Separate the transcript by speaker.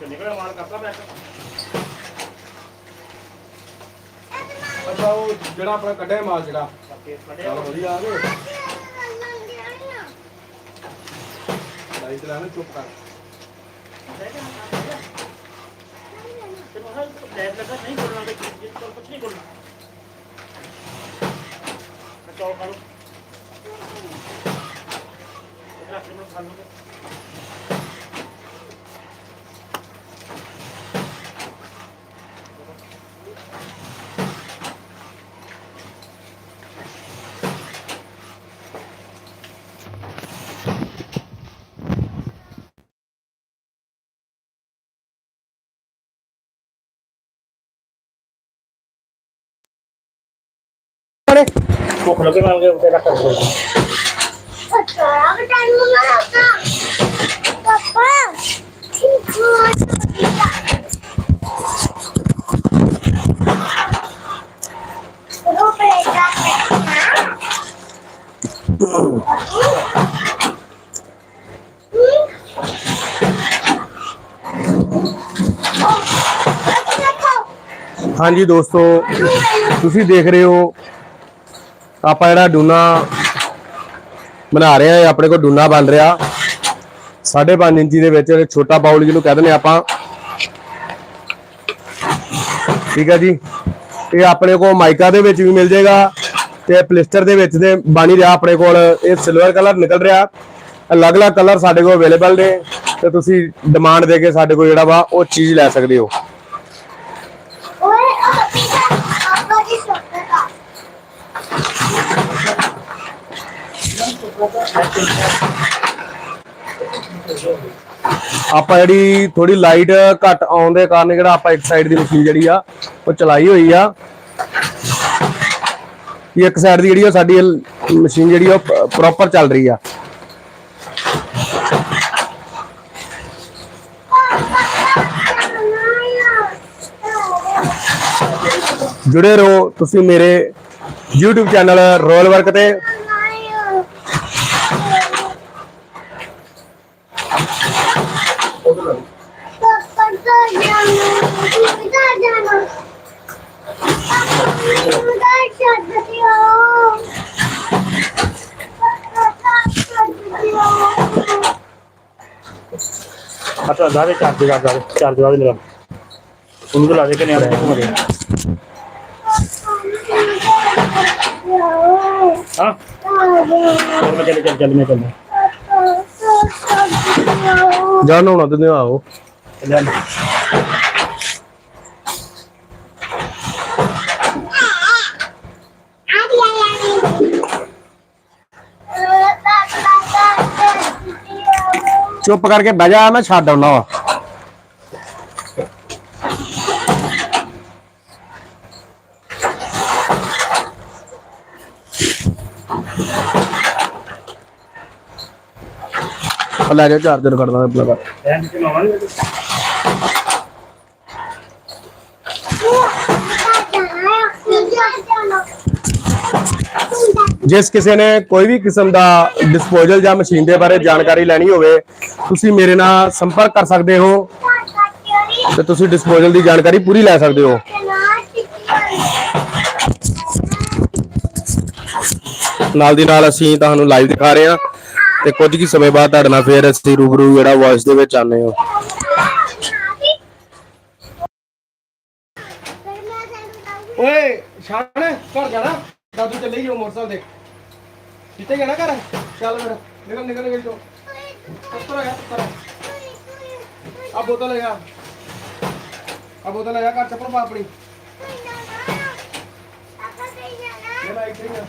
Speaker 1: ਤੇ ਨਿਕਲਿਆ ਮਾਲ ਕਰਤਾ ਬੈਕ
Speaker 2: ਅੱਛਾ ਉਹ ਜਿਹੜਾ ਆਪਣਾ ਕੱਢਿਆ ਮਾਲ ਜਿਹੜਾ।
Speaker 1: ਕੱਢਿਆ
Speaker 2: ਚਲੋ ਵਧੀਆ ਆ ਗਏ। ਲਾਈਟ ਲਾ ਨਾ ਚੁੱਪ ਕਰ।
Speaker 1: ਤੇ ਲੈਟ ਲੱਗਾ ਨਹੀਂ ਬੋਲਣਾ ਤੇ ਜਿੱਤ ਕੋਲ ਕੁਝ ਨਹੀਂ ਬੋਲਣਾ ਮੈਂ ਚੌਲ ਖਾ ਲਓ ਇਹ ਰੱਖ ਮੈਂ ਖਾ ਲੂੰਗਾ ਭੁੱਖ ਲੱਗੇ ਨਾਲ ਕੇ ਉੱਤੇ ਰੱਖ ਦੋ
Speaker 2: ਹਾਂਜੀ ਦੋਸਤੋ ਤੁਸੀਂ ਦੇਖ ਰਹੇ ਹੋ ਆਪਾਂ ਜਿਹੜਾ ਡੂਨਾ ਬਣਾ ਰਹੇ ਆ ਇਹ ਆਪਣੇ ਕੋਲ ਡੂਨਾ ਬਣ ਰਿਹਾ। 5.5 ਇੰਚੀ ਦੇ ਵਿੱਚ ਛੋਟਾ ਬਾਉਲ ਜਿਹਨੂੰ ਕਹਿ ਦਿੰਦੇ ਆਪਾਂ। ਠੀਕ ਹੈ ਜੀ। ਇਹ ਆਪਣੇ ਕੋਲ ਮਾਈਕਾ ਦੇ ਵਿੱਚ ਵੀ ਮਿਲ ਜਾਏਗਾ ਤੇ ਪਲਿਸਟਰ ਦੇ ਵਿੱਚ ਦੇ ਬਣ ਹੀ ਰਿਹਾ ਆਪਣੇ ਕੋਲ। ਇਹ ਸਿਲਵਰ ਕਲਰ ਨਿਕਲ ਰਿਹਾ। ਅਲੱਗ-ਅਲੱਗ ਕਲਰ ਸਾਡੇ ਕੋਲ ਅਵੇਲੇਬਲ ਨੇ ਤੇ ਤੁਸੀਂ ਡਿਮਾਂਡ ਦੇ ਕੇ ਸਾਡੇ ਕੋਲ ਜਿਹੜਾ ਵਾ ਉਹ ਚੀਜ਼ ਲੈ ਸਕਦੇ ਹੋ। ਆਪਾਂ ਜਿਹੜੀ ਥੋੜੀ ਲਾਈਟ ਘੱਟ ਆਉਣ ਦੇ ਕਾਰਨ ਜਿਹੜਾ ਆਪਾਂ ਇੱਕ ਸਾਈਡ ਦੀ ਮਸ਼ੀਨ ਜਿਹੜੀ ਆ, ਉਹ ਚਲਾਈ ਹੋਈ ਆ। ਇੱਕ ਸਾਈਡ ਦੀ ਜਿਹੜੀ ਉਹ ਸਾਡੀ ਮਸ਼ੀਨ ਜਿਹੜੀ ਉਹ ਪ੍ਰੋਪਰ ਚੱਲ ਰਹੀ ਆ। ਜੁੜੇ ਰਹੋ ਤੁਸੀਂ ਮੇਰੇ YouTube ਚੈਨਲ ਰੋਲ ਵਰਕ ਤੇ।
Speaker 1: ਅੱਛਾ ਲਾ ਚਾਰਜ ਕਰ ਲਾ ਚਾਰਜ ਲਾ ਮੇਰਾ ਉਹਨੂੰ ਲਾ ਦੇ ਕਿ ਨਹੀਂ ਆ ਰਿਹਾ ਹਾਂ? ਚੱਲ ਮੈਂ ਚੱਲ ਚੱਲ ਚੱਲ, ਮੈਂ ਚੱਲ
Speaker 2: ਜਾ ਨਹਾਉਣਾ ਤੇ ਆਓ।
Speaker 1: ਚੱਲ
Speaker 2: ਚੁੱਪ ਕਰਕੇ ਬਹਿ ਜਾ ਮੈਂ ਛੱਡ ਆਉਣਾ ਵਾ ਆ ਲੈ ਜਾ ਚਾਰਜਰ ਕੱਢਦਾ ਆਪਣਾ ਘਰ।
Speaker 1: ਐਂ ਕਿ ਮਾਵਾਂਗੇ
Speaker 2: ਜਿਸ ਕਿਸੇ ਨੇ ਕੋਈ ਵੀ ਕਿਸਮ ਦਾ ਡਿਸਪੋਜ਼ਲ ਜਾਂ ਮਸ਼ੀਨ ਦੇ ਬਾਰੇ ਜਾਣਕਾਰੀ ਲੈਣੀ ਹੋਵੇ, ਤੁਸੀਂ ਮੇਰੇ ਨਾਲ ਸੰਪਰਕ ਕਰ ਸਕਦੇ ਹੋ ਤੇ ਤੁਸੀਂ ਡਿਸਪੋਜ਼ਲ ਦੀ ਜਾਣਕਾਰੀ ਪੂਰੀ ਲੈ ਸਕਦੇ ਹੋ। ਨਾਲ ਦੀ ਨਾਲ ਅਸੀਂ ਤੁਹਾਨੂੰ ਲਾਈਵ ਦਿਖਾ ਰਹੇ ਹਾਂ ਤੇ ਕੁਝ ਕੀ ਸਮੇਂ ਬਾਅਦ ਤੁਹਾਡੇ ਨਾਲ ਫੇਰ ਅਸੀਂ ਰੂਬਰੂ ਜਿਹੜਾ ਵੌਇਸ ਦੇ ਵਿੱਚ ਆਨੇ ਹਾਂ। ਓਏ ਸ਼ਾਨ ਘਰ ਜਾਣਾ। ਦਾਦੂ ਚੱਲੇ ਗਿਆ ਮੋਟਰਸਾਈਕਲ ਤੇ। ਕਿੱਥੇ ਜਾਣਾ ਘਰ? ਚੱਲ ਫਿਰ ਨਿਕਲ ਨਿਕਲ ਨਿਕਲ ਜੋ ਉੱਤਰ ਆ ਉੱਤਰ ਆ ਬੋਤਲ ਲੈ ਆ। ਆ ਬੋਤਲ ਲੈ ਆ ਘਰ ਚੱਪਲ ਪਾ ਆਪਣੀ। ਲੈ ਲੈ ਇੱਥੇ ਹੀ ਆ